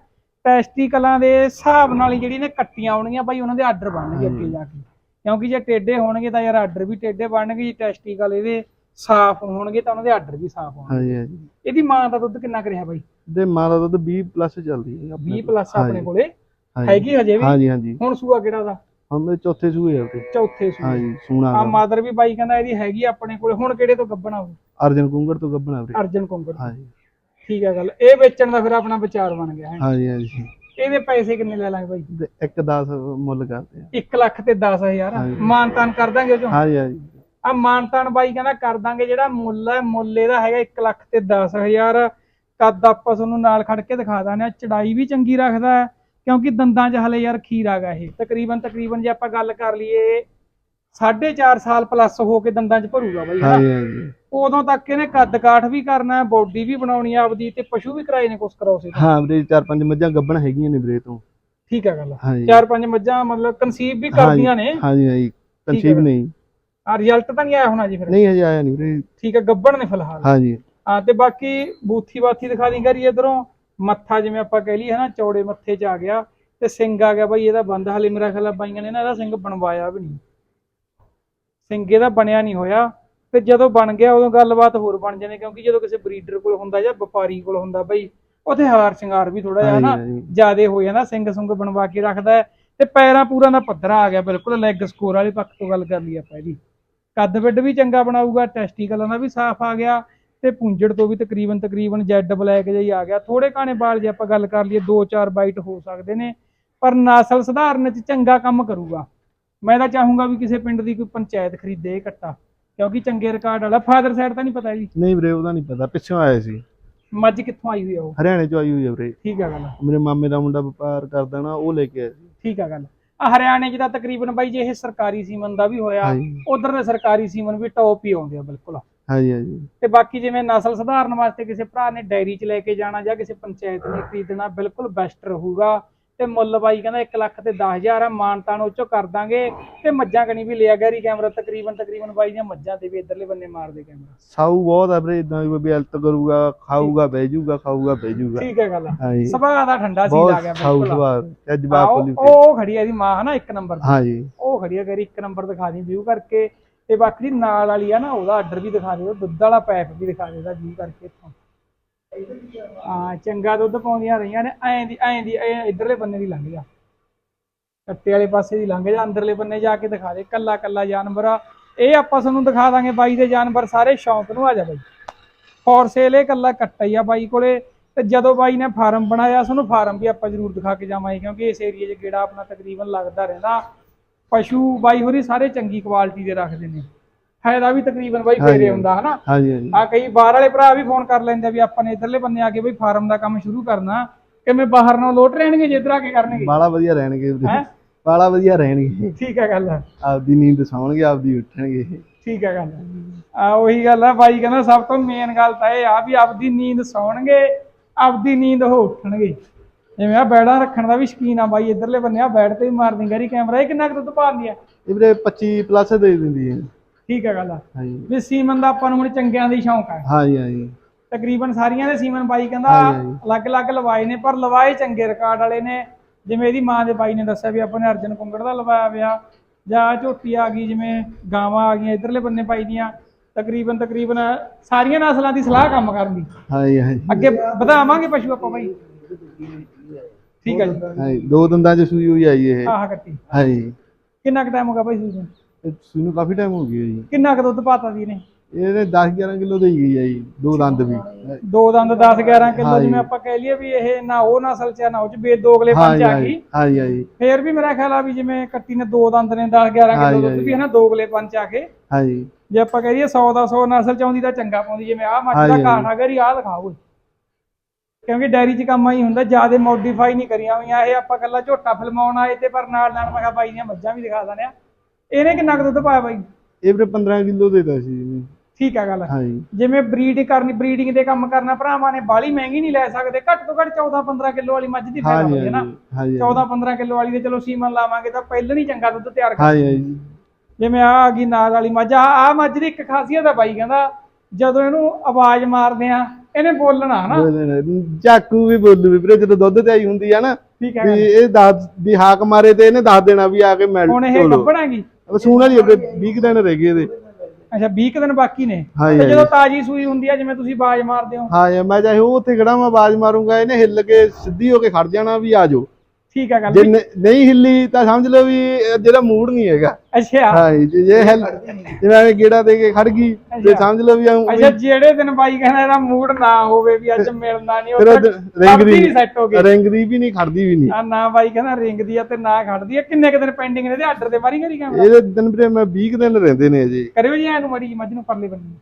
ਟੈਸਟੀਕਲਾਂ ਦੇ ਹਿਸਾਬ ਨਾਲ ਹੀ ਜਿਹੜੀ ਨੇ ਕੱਟੀਆਂ ਆਉਣਗੀਆਂ ਬਾਈ ਉਹਨਾਂ ਦੇ ਆਰਡਰ ਬਣਨਗੇ ਅੱਗੇ ਜਾ ਕੇ। ਕਿਉਂਕਿ ਜੇ ਟੇਡੇ ਹੋਣਗੇ ਤਾਂ ਯਾਰ ਆਰਡਰ ਵੀ ਟੇਡੇ ਬਣਨਗੇ ਜੇ ਟੈਸਟੀਕਲ ਇਹਦੇ ਸਾਫ਼ ਹੋਣਗੇ ਤਾਂ ਉਹਨਾਂ ਦੇ ਆਰਡਰ ਵੀ ਸਾਫ਼ ਹੋਣਗੇ। ਹਾਂਜੀ ਹਾਂਜੀ। ਇਹਦੀ ਮਾਂ ਦਾ ਦੁੱਧ ਕਿੰਨਾ ਕਰਿਆ ਬਾਈ? ਤੇ ਮਾਂ ਦਾ ਦੁੱਧ 20 ਪਲੱਸ ਚੱਲਦੀ ਹੈ 20 ਪਲੱਸ ਆਪਣੇ ਹਾਂਜੀ, ਕੋਲੇ। ਹੈਗੀ ਹਜੇ ਵੀ? ਹਾਂਜੀ ਹਾਂਜੀ। ਹੁਣ ਸੂਆ ਕਿਹੜਾ ਦਾ? ਹੁਣ ਮੇਰੇ ਚੌਥੇ ਸੂਏ ਆ ਤੇ ਚੌਥੇ ਸੂਆ ਹਾਂਜੀ ਸੂਣਾ ਆ ਮਾਦਰ ਵੀ ਬਾਈ ਕਹਿੰਦਾ ਇਹਦੀ ਹੈਗੀ ਆ ਆਪਣੇ ਕੋਲੇ। ਹੁਣ ਕਿਹੜੇ ਤੋਂ ਗੱਬਣਾ ਉਹ? ਅਰਜਨ ਕੁੰਗਰ ਤੋਂ ਗੱਬਣਾ ਵੀਰੇ। ਅਰਜਨ ਕੋਂਗੜ ਹਾਂਜੀ। ਠੀਕ ਹੈ ਗੱਲ। ਇਹ ਵੇਚਣ ਦਾ ਫਿਰ ਆਪਣਾ ਵਿਚਾਰ ਬਣ ਗਿਆ ਹੈ। ਹਾਂਜੀ ਹਾਂਜੀ। ਇਹਦੇ ਪੈਸੇ ਕਿੰਨੇ ਲੈ ਲਾਂਗੇ ਬਾਈ? ਤੇ ਇੱਕ 10 ਮੁੱਲ ਕਰਦੇ ਆ। 1 ਲੱਖ ਤੇ 10000 ਹਾਂਜੀ। ਮਾਨਤਾਨ ਕਰ ਦਾਂਗੇ ਉਹ ਚੋਂ? ਹਾਂਜੀ ਹਾਂਜੀ। ਆ ਮਾਨਤਾਨ ਬਾਈ ਕਹਿੰਦਾ ਕਰ ਦਾਂਗੇ ਜਿਹੜਾ ਮੁੱਲ ਹੈ ਮੁੱਲ ਇਹਦਾ ਹੈਗਾ 1 ਲੱਖ ਤੇ 10000 ਕੱਦ ਆਪਾਂ ਤੁਹਾਨੂੰ ਨਾਲ ਖੜ ਕੇ ਦਿਖਾ ਦਾਂਗੇ ਆ ਚੜਾਈ ਵੀ ਚੰਗੀ ਰੱਖਦਾ ਹੈ ਕਿਉਂਕਿ ਦੰਦਾਂ 'ਚ ਹਲੇ ਯਾਰ ਖੀਰ ਆਗਾ ਇਹ। ਤਕਰੀਬਨ ਤਕਰੀਬਨ ਜੇ ਆਪਾਂ ਗੱਲ ਕਰ ਲਈਏ 4.5 ਸਾਲ ਪਲੱਸ ਹੋ ਕੇ ਦੰਦਾਂ 'ਚ ਭਰੂਗਾ ਬਾਈ ਹਾਂਜੀ ਹਾਂਜੀ। ਉਦੋਂ ਤੱਕ ਇਹਨੇ ਕੱਦ ਕਾਠ ਵੀ ਕਰਨਾ ਬੋਡੀ ਵੀ ਬਣਾਉਣੀ ਆ ਆਪਦੀ ਤੇ ਪਸ਼ੂ ਵੀ ਕਰਾਏ ਨੇ ਕੁਛ ਕਰੋਸੇ ਤੋਂ ਹਾਂ ਵੀਰੇ ਚਾਰ ਪੰਜ ਮੱਝਾਂ ਗੱਬਣ ਹੈਗੀਆਂ ਨੇ ਵੀਰੇ ਤੋਂ। ਠੀਕ ਹੈ ਗੱਲ। ਚਾਰ ਪੰਜ ਮੱਝਾਂ ਮਤਲਬ ਕਨਸੀਵ ਵੀ ਕਰਦੀਆਂ ਨੇ। ਹਾਂਜੀ ਹਾਂਜੀ। ਕਨਸੀਵ ਨਹੀਂ। ਆ ਰਿਜ਼ਲਟ ਤਾਂ ਨਹੀਂ ਆਇਆ ਹੋਣਾ ਜੀ ਫਿਰ? ਨਹੀਂ ਹਜੇ ਆਇਆ ਨਹੀਂ ਵੀਰੇ। ਠੀਕ ਹੈ ਗੱਬਣ ਨੇ ਫਿਲਹਾਲ। ਹਾਂਜੀ। ਹਾਂ ਤੇ ਬਾਕੀ ਬੂਥੀ ਬਾਥੀ ਦਿਖਾ ਦੀ ਕਰੀ ਇਧਰੋਂ। ਮੱਥਾ ਜਿਵੇਂ ਆਪਾਂ ਕਹਿ ਲਈਏ ਨਾ ਚੌੜੇ ਮੱਥੇ 'ਚ ਆ ਗਿਆ। ਤੇ ਸਿੰਘ ਆ ਗਿਆ ਬਾਈ ਇਹਦਾ ਬੰਦ ਹਲੇ ਮੇਰਾ ਖਿਆਲ ਆ ਬਾਈਆਂ ਨੇ ਨਾ ਇਹਦਾ ਸਿੰਘ ਬਣਵਾਇਆ ਵੀ ਨਹੀਂ। ਸਿੰਘ ਇਹਦਾ ਬਣਿਆ ਨਹੀਂ ਹੋਇਆ। ਤੇ ਜਦੋਂ ਬਣ ਗਿਆ ਉਦੋਂ ਗੱਲਬਾਤ ਹੋਰ ਬਣ ਜਾਂਦੀ ਕਿਉਂਕਿ ਜਦੋਂ ਕਿਸੇ ਬਰੀਡਰ ਕੋਲ ਹੁੰਦਾ ਜਾਂ ਵਪਾਰੀ ਕੋਲ ਹੁੰਦਾ ਬਾਈ ਉੱਥੇ ਹਾਰ ਸ਼ਿੰਗਾਰ ਵੀ ਥੋੜਾ ਜਿਹਾ ਨਾ। ਜਿਆਦੇ ਹੋ ਜਾਂਦਾ ਸਿੰਘ ਸੁੰਗ ਬਣਵਾ ਕੇ ਰੱਖਦਾ ਹੈ। ਤੇ ਪੈਰਾਂ ਪੂਰਾਂ ਦਾ ਪੱਧਰਾ ਆ ਗਿਆ ਬਿਲਕੁਲ ਲੈਗ ਸਕੋਰ ਵਾਲੇ ਪੱਖ ਤੋਂ ਗੱਲ ਕਰ ਲਈ ਆਪਾਂ ਇਹਦੀ। ਕੱਦ ਵਿੱਡ ਵੀ ਚੰਗਾ ਬਣਾਊਗਾ ਟੈਸਟੀਕਲਾਂ ਦਾ ਵੀ ਸਾਫ਼ ਆ ਗਿਆ ਤੇ ਪੁੰਜੜ ਤੋਂ ਵੀ ਤਕਰੀਬਨ ਤਕਰੀਬਨ ਜੈਡ ਬਲੈਕ ਜਿਹਾ ਹੀ ਆ ਗਿਆ। ਥੋੜੇ ਕਾਣੇ ਬਾਲ ਜੇ ਆਪਾਂ ਗੱਲ ਕਰ ਲਈਏ 2-4 ਬਾਈਟ ਹੋ ਸਕਦੇ ਨੇ ਪਰ ਨਸਲ ਸੁਧਾਰਨ ਚ ਚੰਗਾ ਕੰਮ ਕਰੂਗਾ। ਮੈਂ ਤਾਂ ਚਾਹੂੰਗਾ ਵੀ ਕਿਸੇ ਪਿੰਡ ਦੀ ਕੋਈ ਪੰਚਾਇਤ ਖਰੀਦੇ ਇਹ ਕੱਟਾ ਕਿਉਂਕਿ ਚੰਗੇ ਰਿਕਾਰਡ ਵਾਲਾ। ਫਾਦਰ ਸਾਈਡ ਤਾਂ ਨਹੀਂ ਪਤਾ ਜੀ? ਨਹੀਂ ਵੀਰੇ ਉਹਦਾ ਨਹੀਂ ਪਤਾ। ਪਿੱਛੋਂ ਆਇਆ ਸੀ। ਮੱਝ ਕਿੱਥੋਂ ਆਈ ਹੋਈ ਆ ਉਹ? ਹਰਿਆਣੇ ਚੋਂ ਆਈ ਹੋਈ ਆ ਵੀਰੇ। ਠੀਕ ਆ ਗੱਲ। ਮੇਰੇ ਮਾਮੇ ਦਾ ਮੁੰਡਾ ਵਪਾਰ ਕਰਦਾ ਨਾ ਉਹ ਲੈ ਕੇ ਆਇਆ ਸੀ। ਠੀਕ ਆ ਗੱਲ। ਹਰਿਆਣੇ 'ਚ ਤਾਂ ਤਕਰੀਬਨ ਬਾਈ ਜੇ ਇਹ ਸਰਕਾਰੀ ਸੀਮਨ ਦਾ ਵੀ ਹੋਇਆ ਹਾਂਜੀ। ਉਧਰ ਦੇ ਸਰਕਾਰੀ ਸੀਮਨ ਵੀ ਟੌਪ ਹੀ ਆਉਂਦੇ ਆ ਬਿਲਕੁਲ। ਹਾਂਜੀ ਹਾਂਜੀ। ਤੇ ਬਾਕੀ ਜਿਵੇਂ ਨਸਲ ਸੁਧਾਰਨ ਵਾਸਤੇ ਕਿਸੇ ਭਰਾ ਨੇ ਡਾਇਰੀ 'ਚ ਲੈ ਕੇ ਜਾਣਾ ਜਾਂ ਕਿਸੇ ਪੰਚਾਇਤ ਨੇ ਖਰੀਦਣਾ ਬਿਲਕੁਲ ਬੈਸਟ ਰਹੂਗਾ। ਤੇ ਮੁੱਲ ਬਾਈ ਕਹਿੰਦਾ 1 ਲੱਖ ਤੇ 10000 ਆ ਮਾਨਤਾਨ ਉਹ ਚੋਂ ਕਰ ਦਾਂਗੇ। ਤੇ ਮੱਝਾਂ ਕਣੀ ਵੀ ਲਿਆ ਗੈਰੀ ਕੈਮਰਾ ਤਕਰੀਬਨ ਤਕਰੀਬਨ ਬਾਈ ਦੀਆਂ ਮੱਝਾਂ ਤੇ ਵੀ ਇਧਰਲੇ ਬੰਨੇ ਮਾਰਦੇ ਕੈਮਰਾ। ਸਾਊ ਬਹੁਤ ਆ ਵੀਰੇ ਇਦਾਂ ਵੀ ਹੈਲਥ ਕਰੂਗਾ ਖਾਊਗਾ ਜਾਊਗਾ ਖਾਊਗਾ ਜਾਊਗਾ ਠੀਕ ਹੈ ਗੱਲ ਹਾਂਜੀ। ਸੁਭਾਅ ਦਾ ਠੰਡਾ ਸੀ ਲਾ ਗਿਆ ਸਾਊ ਬਿਲਕੁਲ ਸੁਭਾਅ ਤੇ ਆਹ, ਜਵਾਬ ਉਹ ਖੜੀ ਆ ਇਹਦੀ ਮਾਂ ਹਨਾ ਇੱਕ ਨੰਬਰ ਤੇ। ਹਾਂਜੀ। ਉਹ ਖੜੀ ਆ ਗੈਰੀ ਇੱਕ ਨੰਬਰ ਦਿਖਾ ਦੀ ਵਿਊ ਕਰਕੇ। ਤੇ ਬਾਕੀ ਨਾਲ ਵਾਲੀ ਆ ਨਾ ਉਹਦਾ ਆਰਡਰ ਵੀ ਦਿਖਾ ਦਿਓ ਦੁੱਧ ਵਾਲਾ ਪੈਪ ਵੀ ਦਿਖਾ ਦਿਓ ਦਾ ਵਿਊ ਕਰਕੇ ਇੱਥੋਂ। ਹਾਂ, ਚੰਗਾ ਦੁੱਧ ਪਾਉਂਦੀਆਂ ਰਹੀਆਂ ਨੇ, ਐਂ ਦੀ ਐਂ ਦੀ, ਐਂ ਇਧਰਲੇ ਬੰਨੇ ਦੀ ਲੰਘ ਜਾ। ਕੱਟੇ ਵਾਲੇ ਪਾਸੇ ਦੀ ਲੰਘ ਜਾ, ਅੰਦਰਲੇ ਬੰਨੇ ਜਾ ਕੇ ਦਿਖਾ ਦੇ, ਕੱਲਾ ਕੱਲਾ ਜਾਨਵਰ ਆ। ਇਹ ਆਪਾਂ ਤੁਹਾਨੂੰ ਦਿਖਾ ਦਾਂਗੇ ਬਾਈ ਦੇ ਜਾਨਵਰ, ਸਾਰੇ ਸ਼ੌਂਕ ਨੂੰ ਆ ਜਾ ਬਾਈ। ਫੋਰ ਸੇਲ ਇਹ ਕੱਲਾ ਕੱਟਾ ਹੀ ਆ ਬਾਈ ਕੋਲੇ, ਤੇ ਜਦੋਂ ਬਾਈ ਨੇ ਫਾਰਮ ਬਣਾਇਆ ਸਾਨੂੰ ਫਾਰਮ ਵੀ ਆਪਾਂ ਜ਼ਰੂਰ ਦਿਖਾ ਕੇ ਜਾਵਾਂਗੇ, ਕਿਉਂਕਿ ਇਸ ਏਰੀਏ 'ਚ ਗੇੜਾ ਆਪਣਾ ਤਕਰੀਬਨ ਲੱਗਦਾ ਰਹਿੰਦਾ। ਪਸ਼ੂ ਬਾਈ ਹੋਰੀ ਸਾਰੇ ਚੰਗੀ ਕੁਆਲਿਟੀ ਦੇ ਰੱਖਦੇ ਨੇ। ਫਾਇਦਾ ਵੀ ਤਕਰੀਬਨ ਬਾਈ ਫੇਰੇ। ਹੁੰਦਾ ਹਨਾ? ਹਾਂਜੀ ਹਾਂਜੀ। ਆ ਕਈ ਬਾਹਰ ਵਾਲੇ ਭਰਾ ਵੀ ਫੋਨ ਕਰ ਲੈਂਦੇ ਵੀ ਆਪਾਂ ਨੇ ਇਧਰਲੇ ਬੰਨੇ ਆ ਕੇ ਬਈ ਫਾਰਮ ਦਾ ਕੰਮ ਸ਼ੁਰੂ ਕਰਨਾ। ਕਿਵੇਂ ਬਾਹਰ ਨਾਲ ਲੋਟ ਰਹਿਣਗੇ ਜੇ ਇੱਧਰ ਆ ਕੇ ਕਰਨਗੇ? ਬਾਲਾ ਵਧੀਆ ਰਹਿਣਗੇ ਹੈਂ? ਬਾਲਾ ਵਧੀਆ ਰਹਿਣਗੇ। ਠੀਕ ਹੈ ਗੱਲ ਆਪਦੀ ਨੀਂਦ ਸੌਣਗੇ ਆਪਦੀ ਉੱਠਣਗੇ। ਠੀਕ ਹੈ ਗੱਲ ਆ। ਉਹੀ ਗੱਲ ਆ ਬਾਈ ਕਹਿੰਦਾ ਸਭ ਤੋਂ ਮੇਨ ਗੱਲ ਤਾਂ ਇਹ ਆ ਵੀ ਆਪਦੀ ਨੀਂਦ ਸੌਣਗੇ ਆਪਦੀ ਨੀਂਦ ਉਹ ਉੱਠਣਗੇ। ਜਿਵੇਂ ਆ ਬੈੜਾਂ ਰੱਖਣ ਦਾ ਵੀ ਸ਼ਕੀਨ ਆ ਬਾਈ ਇਧਰਲੇ ਬੰਨੇ ਆ ਬੈੜ ਤੇ ਵੀ ਮਾਰਦੀ ਗਰੀ ਕੈਮਰਾ ਇਹ ਕਿੰਨਾ ਕੁ ਦੁੱਧ ਪਾਉਂਦੀ ਆ? ਇਹ ਵੀਰੇ 25 ਪਲੱਸ ਦੇ ਦਿੰਦੀ ਹੈ ਠੀਕ ਹੈ ਗੱਲ ਹਾਂਜੀ। ਵੀ ਸੀਮਨ ਦਾ ਆਪਾਂ ਨੂੰ ਹੁਣ ਚੰਗਿਆਂ ਦੀ ਸ਼ੌਂਕ ਆ ਹਾਂਜੀ ਹਾਂਜੀ। ਤਕਰੀਬਨ ਸਾਰੀਆਂ ਦੇ ਸੀਮਨ ਬਾਈ ਕਹਿੰਦਾ। ਅਲੱਗ-ਅਲੱਗ ਲਵਾਏ ਨੇ ਪਰ ਲਵਾਏ ਚੰਗੇ ਰਿਕਾਰਡ ਵਾਲੇ ਨੇ। ਜਿਵੇਂ ਇਹਦੀ ਮਾਂ ਦੇ ਬਾਈ ਨੇ ਦੱਸਿਆ ਵੀ ਆਪਾਂ ਨੇ ਅਰਜਨ ਕੁੰਗੜ ਦਾ ਲਵਾਇਆ ਵਿਆ ਜਾਂ ਝੋਟੀ ਆ ਗਈ ਜਿਵੇਂ ਗਾਵਾਂ ਆ ਗਈਆਂ ਇਧਰਲੇ ਬੰਨੇ ਪਾਈ ਦੀਆਂ। ਤਕਰੀਬਨ ਤਕਰੀਬਨ ਸਾਰੀਆਂ ਨਸਲਾਂ ਦੀ ਸਲਾਹ ਕੰਮ ਕਰਨ ਦੀ। ਹਾਂਜੀ ਹਾਂਜੀ। ਅੱਗੇ ਵਧਾਵਾਂਗੇ ਪਸ਼ੂ ਆਪਾਂ ਬਾਈ। ਠੀਕ ਹੈ ਜੀ। ਹਾਂਜੀ ਦੋ ਦੰਦਾਂ ਚ ਸੂਈ ਹੋਈ ਆਈ ਇਹ। ਆਹ ਕੱਟੀ। ਹਾਂਜੀ। ਕਿੰਨਾ ਕੁ ਟਾਈਮ ਹੋ ਗਿਆ ਬਾਈ ਸੂਈ ਨੂੰ? ਇਹ ਸੂਈ ਨੂੰ ਕਾਫੀ ਟਾਈਮ ਹੋ ਗਿਆ ਜੀ। ਕਿੰਨਾ ਕੁ ਦੁੱਧ ਪਾਤਾ ਦੀ ਨੇ ਇਹਨੇ 10 11 ਕਿਲੋ ਦੇ ਹੀ ਗਈ ਆ ਜੀ ਦੋ ਦੰਦ ਵੀ। ਦੋ ਦੰਦ 10 11 ਕਿਲੋ। ਜਿਵੇਂ ਆਪਾਂ ਕਹਿ ਲਈਏ ਵੀ ਇਹ ਨਾ ਉਹ ਨਸਲ ਚ ਆ, ਨਾ ਉਹ ਚ ਦੋਗਲੇ ਪੰਜ ਆ ਗਈ। ਹਾਂਜੀ ਹਾਂਜੀ। ਫੇਰ ਵੀ ਮੇਰਾ ਖਿਆਲ ਆ ਵੀ ਜਿਵੇਂ ਕੱਟੀ ਨੇ ਦੋ ਦੰਦ ਨੇ 10 11 ਹਾਂਜੀ, ਕਿਲੋ ਦੁੱਧ। ਵੀ ਹੈ ਨਾ ਦੋਗਲੇ ਪੰਜ ਆ ਕੇ। ਹਾਂਜੀ। ਜੇ ਆਪਾਂ ਕਹੀਏ 100 ਦਾ 100 ਨਸਲ ਚ ਆਉਂਦੀ ਤਾਂ ਚੰਗਾ ਪਾਉਂਦੀ ਜਿਵੇਂ ਆਹ ਮੱਝ ਦਾ ਹਾਂਜੀ, ਕਾਠਾ ਗਰੀ ਆਹ ਦਿਖਾਓ ਕਿਉਂਕਿ ਡੈਰੀ ਚ ਕੰਮ ਆਈ ਹੁੰਦਾ ਜ਼ਿਆਦਾ ਮੋਡੀਫਾਈ ਨਹੀਂ ਕਰੀਆਂ ਹੋਈਆਂ ਇਹ ਆਪਾਂ ਕੱਲਾ ਝੋਟਾ ਫਿਲਮਾਉਣ ਆਏ ਤੇ ਪਰ ਨਾਲ ਨਾਲ ਮੈਂ ਕਿਹਾ ਬਾਈ ਦੀਆਂ ਮੱਝਾਂ ਵੀ ਦਿਖਾ ਦਨੇ ਆ। ਇਹਨੇ ਕਿੰਨਾ ਕੁ ਦੁੱਧ ਪਾਇਆ ਬਾਈ? ਇਹ ਵੀਰੇ 15 ਕਿਲੋ ਦੇਤਾ ਸੀ ਇਹਨੇ। ਠੀਕ ਆ ਗੱਲ। ਹਾਂਜੀ। ਜਿਵੇਂ ਬਰੀਡ ਕਰਨੀ ਬਰੀਡਿੰਗ ਦੇ ਕੰਮ ਕਰਨਾ ਭਰਾਵਾਂ ਨੇ ਬਾਲੀ ਮਹਿੰਗੀ ਨਹੀਂ ਲੈ ਸਕਦੇ। ਘੱਟ ਤੋਂ ਘੱਟ 14 15 ਕਿਲੋ ਵਾਲੀ ਮੱਝ ਦੀ ਫਾਇਦਾ ਹੋਵੇ ਨਾ। ਹਾਂਜੀ 14 15 ਕਿਲੋ ਵਾਲੀ ਦੇ ਚਲੋ ਸੀਮਨ ਲਾਵਾਂਗੇ ਤਾਂ ਪਹਿਲਾਂ ਹੀ ਚੰਗਾ ਦੁੱਧ ਤਿਆਰ ਕਰ ਹਾਂਜੀ ਹਾਂਜੀ। ਜਿਵੇਂ ਆ ਆ ਗਈ ਨਾਲ ਵਾਲੀ ਮੱਝ। ਆ ਆ ਮੱਝ ਦੀ ਇੱਕ ਖਾਸੀਅਤ ਆ ਬਾਈ ਕਹਿੰਦਾ ਜਦੋਂ ਇਹਨੂੰ ਆਵਾਜ਼ ਮਾਰਦੇ ਆ ਇਹਨੇ ਬੋਲਣਾ ਹਨਾ। ਚਾਕੂ ਵੀ ਬੋਲੂ ਵੀ ਵੀਰੇ ਜਦੋਂ ਦੁੱਧ ਤੇ ਆਈ ਹੁੰਦੀ ਆ ਨਾ ਠੀਕ ਹੈ ਵੀ ਇਹ ਦੱਸ ਵੀ ਹਾਕ ਮਾਰੇ ਤੇ ਇਹਨੇ ਦੱਸ ਦੇਣਾ ਵੀ ਆ ਕੇ ਮਿਲ ਹੁਣ ਇਹ ਗੱਭਣਾਗੀ ਸੂਣ ਵਾਲੀ ਅੱਗੇ 20 ਕੁ ਦਿਨ ਰਹਿ ਗਏ ਇਹਦੇ। ਅੱਛਾ 20 ਕੁ ਦਿਨ ਬਾਕੀ ਨੇ? ਤੇ ਜਦੋਂ। ਤਾਜੀ ਸੂਈ ਹੁੰਦੀ ਆ ਜਿਵੇਂ ਤੁਸੀਂ ਆਵਾਜ਼ ਮਾਰਦੇ ਹੋ? ਹਾਂ ਮੈਂ ਚਾਹੇ ਉਹ ਉੱਥੇ ਖੜਾ ਮੈਂ ਆਵਾਜ਼ ਮਾਰੂੰਗਾ ਇਹਨੇ ਹਿੱਲ ਕੇ ਸਿੱਧੀ ਹੋ ਕੇ ਖੜ ਜਾਣਾ ਵੀ ਆ ਜਾਓ। ਠੀਕ ਹੈ ਗੱਲ ਜੇ ਨ- ਨਹੀਂ ਹਿੱਲੀ ਤਾਂ ਸਮਝ ਲਓ ਵੀ ਇਹ ਜਿਹੜਾ ਮੂਡ ਨਹੀਂ ਹੈਗਾ। ਅੱਛਾ। ਹਾਂ ਜੀ ਜੇ ਹਿੱਲ ਜਿਵੇਂ ਐਵੇਂ ਗੇੜਾ ਦੇ ਕੇ ਖੜ ਗਈ ਤੇ ਅੱਛਾ। ਸਮਝ ਲਓ ਵੀ ਐਂ- ਅੱਛਾ ਜਿਹੜੇ ਦਿਨ ਬਾਈ ਕਹਿੰਦਾ ਇਹਦਾ ਮੂਡ ਨਾ ਹੋਵੇ ਵੀ ਅੱਜ ਮਿਲਣਾ ਨਹੀਂ ਫਿਰ ਉਹ ਰਿੰਗ ਦੀ ਦੀ ਸੈੱਟ ਹੋ ਗਈ। ਰਿੰਗ ਦੀ ਵੀ ਨਹੀਂ ਖੜਦੀ ਵੀ ਨਹੀਂ। ਆ ਨਾ ਬਾਈ ਕਹਿੰਦਾ ਰਿੰਗ ਦੀ ਆ ਤੇ ਨਾ ਖੜਦੀ ਆ। ਕਿੰਨੇ ਕੁ ਦਿਨ ਪੈਂਡਿੰਗ ਨੇ ਤੇ ਆਰਡਰ ਤੇ ਮਾਰੀ ਕਰੀ ਕੈਮਰਾ ਇਹਦੇ ਦਿਨ ਵੀਰੇ ਮੈਂ 20 ਕੁ ਦਿਨ ਰਹਿੰਦੇ ਨੇ ਅਜੇ ਕਰਿਓ ਜੀ ਐਨੂੰ ਮੜੀ ਮੱਝ ਨੂੰ ਪਰਲੇ ਬੰਨੀ।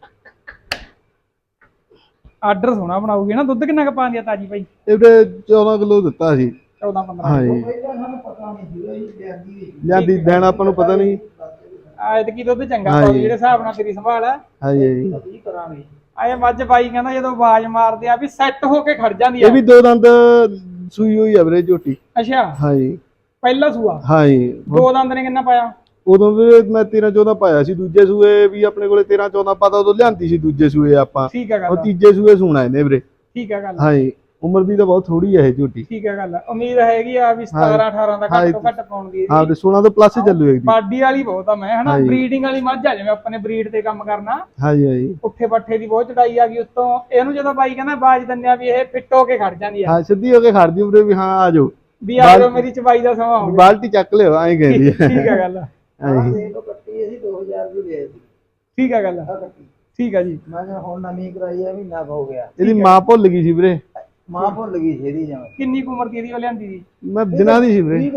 ਆਰਡਰ ਸੋਹਣਾ ਬਣਾਉਗੀ ਨਾ ਦੁੱਧ ਕਿੰਨਾ ਕ ਪਾਉਂਦੀ ਆ ਤਾਜੀ ਬਾਈ? ਇਹ ਵੀਰੇ 14 ਕਿਲੋ ਦਿੱਤਾ ਸੀ। 14 15 ਹਾਂ ਜੀ ਪਹਿਲਾਂ ਸਾਨੂੰ ਪਤਾ ਨਹੀਂ ਸੀਗਾ ਜੀ ਲਿਆਂਦੀ ਵੀ ਲਿਆਂਦੀ ਦੇਣ ਆਪਾਂ ਨੂੰ ਪਤਾ ਨਹੀਂ। ਆਇਤ ਕੀ ਦੁੱਧ ਚੰਗਾ ਹਾਂ ਪਾਉ। ਜਿਹੜੇ ਹਿਸਾਬ ਨਾਲ ਤੇਰੀ ਸੰਭਾਲ ਆ। ਹਾਂਜੀ ਹਾਂਜੀ। ਕੀ ਕਰਾਂਗੇ? ਆਏ ਮੱਝ ਬਾਈ ਕਹਿੰਦਾ ਜਦੋਂ ਆਵਾਜ਼ ਮਾਰਦੇ ਆ ਵੀ ਸੈੱਟ ਹੋ ਕੇ ਖੜ ਜਾਂਦੀ ਆ। ਇਹ ਵੀ ਦੋ ਦੰਦ ਸੂਈ ਹੋਈ ਆ ਵੀਰੇ ਝੋਟੀ। ਅੱਛਾ। ਹਾਂਜੀ। ਪਹਿਲਾ ਸੂਆ? ਹਾਂਜੀ। ਦੋ ਦੰਦ ਨੇ ਕਿੰਨਾ ਪਾਇਆ? ਉਦੋਂ ਵੀ ਮੈਂ 13 14 ਪਾਇਆ ਸੀ ਦੂਜੇ ਸੂਏ ਵੀ ਆਪਣੇ ਕੋਲੇ 13 14 ਪਤਾ ਉਦੋਂ ਲਿਆਂਦੀ ਸੀ ਦੂਜੇ ਸੂਏ ਆਪਾਂ। ਠੀਕ ਆ ਉਹ ਗੱਲ ਤੀਜੇ ਸੂਏ ਸੂਣਾ ਇਹਨੇ ਵੀਰੇ। ਠੀਕ ਆ ਗੱਲ ਹਾਂਜੀ। ਉਮਰ ਦੀ ਤਾਂ ਬਹੁਤ ਥੋੜੀ ਹੈ ਇਹ ਝੋਟੀ। ਠੀਕ ਆ ਗੱਲ ਉਮੀਦ ਹੈਗੀ ਆ ਵੀ 17 18 ਦਾ ਘੱਟ ਤੋਂ ਘੱਟ ਪਾਉਣ ਦੀ ਹਾਂ ਤੇ 16 ਤੋਂ ਪਲੱਸ ਚੱਲੂ ਇੱਕ ਦੀ ਬਾਡੀ ਵਾਲੀ ਬਹੁਤ ਆ ਮੈਂ ਹਨਾ। ਬਰੀਡਿੰਗ ਵਾਲੀ ਮੱਝ ਆ ਜਿਵੇਂ ਆਪਾਂ ਨੇ ਬਰੀਡ ਤੇ ਕੰਮ ਕਰਨਾ। ਹਾਂਜੀ ਹਾਂਜੀ ਉੱਠੇ ਪੱਠੇ ਦੀ ਬਹੁਤ ਚੜਾਈ ਆ ਗਈ ਉੱਤੋਂ। ਇਹਨੂੰ ਜਦੋਂ ਬਾਈ ਕਹਿੰਦਾ ਬਾਜ ਦਿੰਦੇ ਆ ਵੀ ਇਹ ਫਿੱਟ ਹੋ ਕੇ ਖੜ ਜਾਂਦੀ ਆ। ਹਾਂ ਸਿੱਧੀ ਹੋ ਕੇ ਖੜਦੀ ਵੀਰੇ ਵੀ ਹਾਂ ਆ ਜਾਓ। ਵੀ ਆ ਜਾਓ ਮੇਰੀ ਚਬਾਈ ਦਾ ਸਮਾਂ ਹੋ ਗਿਆ। ਬਾਲਟੀ ਚੱਕ ਲਿਓ ਐਂ ਕਹਿੰਦੀ ਹੈ ਠੀਕ ਆ। ਗੱਲ ਹਾਂਜੀ ਇਹ ਤੋਂ ਕੱਟੀ ਅਸੀਂ 2000 ਦੀ ਲਿਆਈ ਸੀ ਠੀਕ ਆ। ਗੱਲ ਕੱਟੀ। ਠੀਕ ਆ ਜੀ। ਮੈਂ ਹੁਣ ਨਵੀਂ ਕਰਾਈ ਆ ਮਹੀਨਾ ਹੋ ਗਿਆ। ਇਹਦੀ ਮਾਂ ਭੁੱਲ ਗਈ ਸੀ ਵੀਰੇ। ਮਾਂ ਭੁੱਲ ਗਈ ਛੇਦੀ ਜਾਵੇਂ। ਕਿੰਨੀ ਕੁ ਉਮਰ ਦੀ ਇਹਦੀ ਉਹ ਲਿਆਂਦੀ ਸੀ? ਮੈਂ ਦਿਨਾਂ ਦੀ ਸੀ ਵੀਰੇ।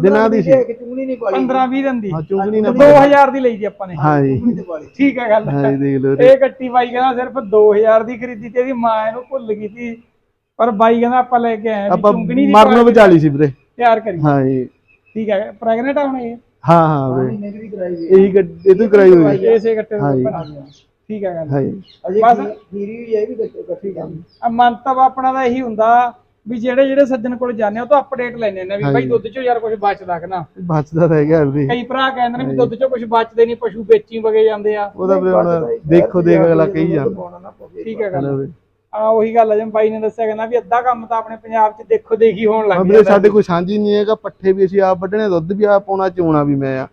ਦਿਨਾਂ ਦੀ ਸੀ। ਚੂਣੀ ਨਹੀਂ ਪਾਲੀ। 15 20 ਦਿਨ ਦੀ। ਹਾਂ ਚੁੰਗਣੀ ਨਾ 2000 ਦੀ ਲਈ ਜੀ ਆਪਾਂ ਨੇ। ਹਾਂ ਜੀ ਚੂਣੀ ਤੇ ਪਾਲੀ। ਠੀਕ ਹੈ ਗੱਲ। ਹਾਂ ਜੀ ਦੇਖ ਲਓ ਵੀਰੇ। ਇਹ ਕੱਟੀ ਬਾਈ ਕਹਿੰਦਾ ਸਿਰਫ 2000 ਦੀ ਖਰੀਦੀ ਤੇ ਇਹਦੀ ਮਾਂ ਇਹਨੂੰ ਭੁੱਲ ਗਈ ਸੀ। ਪਰ ਬਾਈ ਕਹਿੰਦਾ ਆਪਾਂ ਲੈ ਕੇ ਆਏ ਵੀ ਆਪਾਂ ਚੁੰਗਣੀ ਦੀ ਮਰਨ ਵਿਚਾਲੀ ਸੀ ਵੀਰੇ। ਤਿਆਰ ਕਰੀ। ਹਾਂ ਜੀ ਠੀਕ ਹੈ ਪ੍ਰੈਗਨੈਂਟ ਆ ਹੁਣ ਇਹ? ਹਾਂ ਹਾਂ ਵੀਰੇ। ਇਹੀ ਗੱਡ- ਇਹ ਤੋਂ ਕਰਾਈ ਹੋਈ ਹੈ। ਇਸੇ ਕੱਟੇ ਹਾਂ ਜੀ। ਠੀਕ ਹੈ ਗੱਲ। ਹਾਂ ਜੀ ਅਜੇ ਬਸ- ਖੀਰੀ ਵੀ ਇਹ ਵੀ ਇਕੱਠੀ ਕੰਮ। ਆ ਮੰਤਵ ਆਪਣਾ ਦਾ ਇਹੀ ਹੁੰਦਾ ਵੀ ਜਿਹੜੇ ਜਿਹੜੇ ਸੱਜਣ ਕੋਲ ਜਾਂਦੇ ਆ ਉਹ ਤੋਂ ਅਪਡੇਟ ਲੈਣੇ ਨੇ ਵੀ ਬਾਈ ਦੁੱਧ ਚੋਂ ਯਾਰ ਕੁਝ ਬਚਦਾ ਕਿ ਨਾ? ਬਚਦਾ ਰਹਿ ਗਿਆ ਵੀਰੇ ਕਈ ਭਰਾ ਕਹਿੰਦੇ ਨੇ ਵੀ ਦੁੱਧ ਚੋਂ ਕੁਝ ਬਚਦੇ ਨਹੀਂ ਪਸ਼ੂ ਵੇਚੀ ਵਗੇ ਜਾਂਦੇ ਆ। ਉਹਦਾ ਵੀਰੇ ਹੁਣ ਦੇਖੋ ਦੇਖ ਅਗਲਾ ਕਹੀ ਜਾਂਦਾ। ਠੀਕ ਹੈ ਗੱਲ। ਆ ਉਹੀ ਗੱਲ ਆ ਜਿਵੇਂ ਬਾਈ ਨੇ ਦੱਸਿਆ ਕਹਿੰਦਾ ਵੀ ਅੱਧਾ ਕੰਮ ਤਾਂ ਆਪਣੇ ਪੰਜਾਬ 'ਚ ਦੇਖੋ ਦੇਖੀ ਹੋਣ ਲੱਗ ਹਾਂ ਗਿਆ ਸਾਡੇ ਕੋਈ ਸਾਂਝੀ ਨਹੀਂ ਹੈਗਾ ਪੱਠੇ ਵੀ ਅਸੀਂ ਆਪ ਵੱਢਣੇ ਦੁੱਧ ਵੀ ਆਪ ਪਾਉਣਾ ਚੋਣਾ ਵੀ ਮੈਂ ਆ।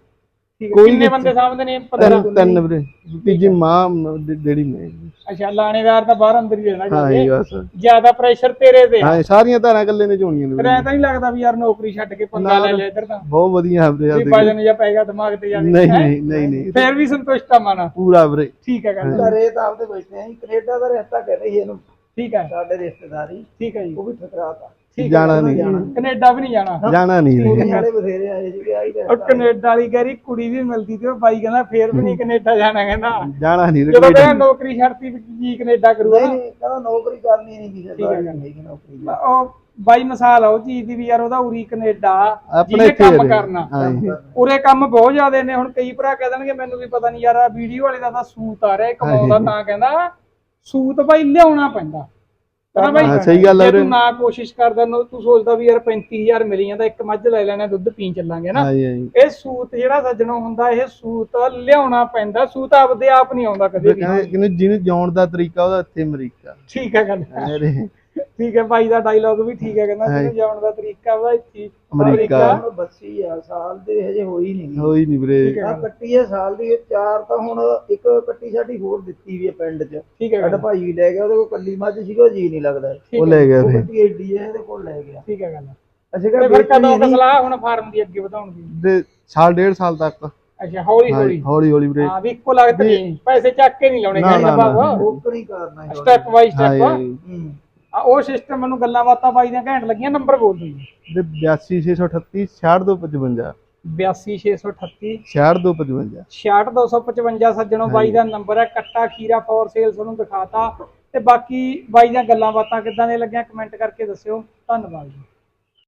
ਕੋਈ ਕਿੰਨੇ ਨਹੀਂ- ਬੰਦੇ ਸਾਹਮਣੇ ਨੇ 15 ਤਿੰਨ ਤਿੰਨ ਵੀਰੇ। ਤੀਜੀ ਮਾਂ ਮ- ਡ- ਡੈਡੀ ਮੈਂ ਅੱਛਾ ਲਾਣੇਦਾਰ ਤਾਂ ਬਾਹਰ ਅੰਦਰ ਹੀ ਰਹਿਣਾ ਹਾਂ ਜੀ ਚਾਹੀਦਾ ਬਸ। ਜ਼ਿਆਦਾ ਪ੍ਰੈਸ਼ਰ ਤੇਰੇ ਤੇ ਆ। ਹਾਂ ਸਾਰੀਆਂ ਧਾਰਾਂ ਇਕੱਲੇ ਨੇ ਚੋਣੀਆਂ ਨੇ ਫਿਰ ਵੀਰੇ। ਐ ਤਾਂ ਨਹੀਂ ਲੱਗਦਾ ਵੀ ਯਾਰ ਨੌਕਰੀ ਛੱਡ ਕੇ ਪੰਗਾ ਲੈ ਲਿਆ ਇੱਧਰ ਤਾਂ? ਬਹੁਤ ਵਧੀਆ ਵੀਰੇ ਵੀ ਆਪਦੇ ਵਜਨ ਜਾਂ ਪੈਗਾ ਦਿਮਾਗ ਤੇ ਜਾਵੇ ਨਹੀਂ ਨਹੀਂ ਨਹੀਂ ਨਹੀਂ। ਫਿਰ ਵੀ ਸੰਤੁਸ਼ਟ ਆ ਮਨ। ਪੂਰਾ ਵੀਰੇ। ਠੀਕ ਹੈ ਗੱਲ। ਘਰੇ ਤਾਂ ਆਪਦੇ ਬੈਠੇ ਆਂ ਕੈਨੇਡਾ ਦਾ ਰਿਸ਼ਤਾ ਕਹਿੰਦੇ ਸੀ ਇਹਨੂੰ। ਠੀਕ ਹੈ। ਸਾਡੇ ਰਿਸ਼ਤੇਦਾਰੀ। ਠੀਕ ਹੈ ਜੀ। ਉਹ ਵੀ ਠਕਰਾਤਾ। ਜਾਣਾ ਨਹੀਂ। ਕੈਨੇਡਾ ਵੀ ਨਹੀਂ ਜਾਣਾ। ਜਾਣਾ ਨਹੀਂ। ਵਾਲੇ ਬਥੇਰੇ ਆਏ ਸੀਗੇ ਆਈ ਉਹ ਕੈਨੇਡਾ ਵਾਲੀ ਕਹਿ ਕੁੜੀ ਵੀ ਮਿਲਦੀ ਤੇ ਉਹ ਬਾਈ ਕਹਿੰਦਾ ਫੇਰ ਵੀ ਨਹੀਂ ਕੈਨੇਡਾ ਜਾਣਾ ਕਹਿੰਦਾ। ਜਾਣਾ ਨਹੀਂ ਜਦੋਂ ਕੋਈ ਕਹਿੰਦਾ ਨੌਕਰੀ ਛੱਡਤੀ ਵੀ ਕੀ ਕੈਨੇਡਾ ਕਰੂਗਾ? ਨਹੀਂ ਨਹੀਂ ਕਹਿੰਦਾ ਨੌਕਰੀ ਕਰਨੀ ਨਹੀਂ ਕਿਸੇ ਠੀਕ ਹੈ। ਨਹੀਂ ਕਿ ਨੌਕਰੀ। ਉਹ ਬਾਈ ਮਿਸਾਲ ਆ ਉਹ ਚੀਜ਼ ਦੀ ਵੀ ਯਾਰ ਉਹਦਾ ਉਰੀ ਕੈਨੇਡਾ ਆਪਣੇ ਜਿਹਨੇ ਕੰਮ ਰਹੇ। ਕਰਨਾ। ਉਰੇ ਕੰਮ ਬਹੁਤ ਜ਼ਿਆਦੇ ਨੇ ਹੁਣ ਕਈ ਭਰਾ ਕਹਿ ਦੇਣਗੇ ਮੈਨੂੰ ਵੀ ਪਤਾ ਨਹੀਂ ਯਾਰ ਆ ਵੀਡੀਓ ਵਾਲੇ ਦਾ ਤਾਂ ਸੂਤ ਆ ਰਿਹਾ ਇਹ ਕਮਾਉਂਦਾ ਤਾਂ ਕਹਿੰਦਾ ਸੂਤ ਬਾਈ ਲਿਆਉਣਾ ਪੈਂਦਾ। ਕਹਿੰਦਾ ਬਾਈ। ਹਾਂ, ਸਹੀ ਗੱਲ ਆ ਜੇ ਵੀਰੇ। ਤੂੰ ਨਾ ਕੋਸ਼ਿਸ਼ ਕਰਦਾ ਨਾ ਤੂੰ ਸੋਚਦਾ ਵੀ ਯਾਰ 35000 ਮਿਲੀ ਜਾਂਦਾ ਇੱਕ ਮੱਝ ਲੈ ਲੈਣਾ ਦੁੱਧ ਪੀਣ ਚੱਲਾਂਗੇ ਨਾ। ਇਹ ਸੂਤ ਜਿਹੜਾ ਸੱਜਣੋਂ ਹੁੰਦਾ ਇਹ ਸੂਤ ਲਿਆਉਣਾ ਪੈਂਦਾ। ਸੂਤ ਆਪਦੇ ਆਪ ਨਹੀਂ ਆਉਂਦਾ ਕਦੇ ਵੀ। ਕਹਿੰਦੇ ਕਹਿੰਦੇ ਜਿਹਨੂੰ ਜਾਣ ਦਾ ਤਰੀਕਾ ਉਹਦਾ ਇੱਥੇ ਅਮਰੀਕਾ। ਠੀਕ ਹੈ ਗੱਲ। ਅਰੇ। ਠੀਕ ਹੈ ਬਾਈ ਦਾ ਡਾਇਲੌਗ ਵੀ ਠੀਕ ਹੈ ਕਹਿੰਦਾ ਜਿਹਨੂੰ ਜਾਣ ਦਾ ਤਰੀਕਾ ਵਾ ਇੱਥੇ ਅਮਰੀਕਾ। ਹੁਣ ਬੱਸੀ ਆ ਸਾਲ ਦੇ ਹਜੇ ਹੋਈ ਨਹੀਂ ਹੋਈ ਨਹੀਂ ਵੀਰੇ ਠੀਕ ਹੈ। ਆ ਕੱਟੀ ਹੈ ਸਾਲ ਦੀ ਇਹ ਚਾਰ ਤਾਂ ਹੁਣ ਇੱਕ ਕੱਟੀ ਸਾਡੀ ਹੋਰ ਦਿੱਤੀ ਵੀ ਹੈ ਪਿੰਡ 'ਚ। ਠੀਕ ਹੈ। ਸਾਡਾ ਗੱਲ ਭਾਈ ਵੀ ਲੈ ਗਿਆ ਉਹਦੇ ਕੋਲ ਕੱਲੀ ਮੱਝ ਸੀਗਾ ਉਹ ਜੀ ਨਹੀਂ ਲੱਗਦਾ। ਉਹ ਲੈ ਗਿਆ ਉਹ ਵੀਰੇ ਕੱਟੀ ਏਡੀ ਹੈ ਇਹਦੇ ਕੋਲ ਲੈ ਗਿਆ। ਠੀਕ ਹੈ ਗੱਲ ਅਸੀਂ ਤੇ ਕਿਹਾ ਫਿਰ ਕਦੋਂ ਵੇਚਣੀ ਕੁ ਨਹੀਂ। ਸਲਾਹ ਹੁਣ ਫਾਰਮ ਦੀ ਅੱਗੇ ਵਧਾਉਣ ਦੀ? ਤੇ ਸਾਲ ਡੇਢ ਸਾਲ ਤੱਕ। ਅੱਛਾ ਹੌਲੀ ਹੌਲੀ। ਹੌਲੀ ਹੌਲੀ ਵੀਰੇ ਹਾਂ ਵੀ ਇੱਕੋ ਲੱਗਤ ਨਹੀਂ। ਪੈਸੇ ਚੱਕ ਕੇ ਨਹੀਂ ਲਾਉਣੇ ਨਾ, ਕਹਿੰਦਾ ਨਾ, ਨਾ। ਬਾਬਾ। ਉਹ ਨਹੀਂ ਕਰਨਾ ਹੈ। ਸਟੈਪ ਬਾਈ ਸਟੈਪ ਜੀ। ਹੂੰ। ਆ ਉਹ ਸਿਸਟਮ ਮੈਨੂੰ ਗੱਲਾਂ ਬਾਤਾਂ ਬਾਈ ਦੀਆਂ ਘੈਂਟ ਲੱਗੀਆਂ ਨੰਬਰ ਬੋਲ ਦਿਓ ਜੀ। ਤੇ 82638 66255 82638 66255 66255 ਸੱਜਣੋਂ ਬਾਈ ਦਾ ਨੰਬਰ ਹੈ ਕੱਟਾ ਖੀਰਾ ਫੋਰ ਸੇਲ ਤੁਹਾਨੂੰ ਦਿਖਾਤਾ। ਤੇ ਬਾਕੀ ਬਾਈ ਦੀਆਂ ਗੱਲਾਂ ਬਾਤਾਂ ਕਿੱਦਾਂ ਦੀਆਂ ਲੱਗੀਆਂ ਕਮੈਂਟ ਕਰਕੇ ਦੱਸਿਓ। ਧੰਨਵਾਦ ਜੀ।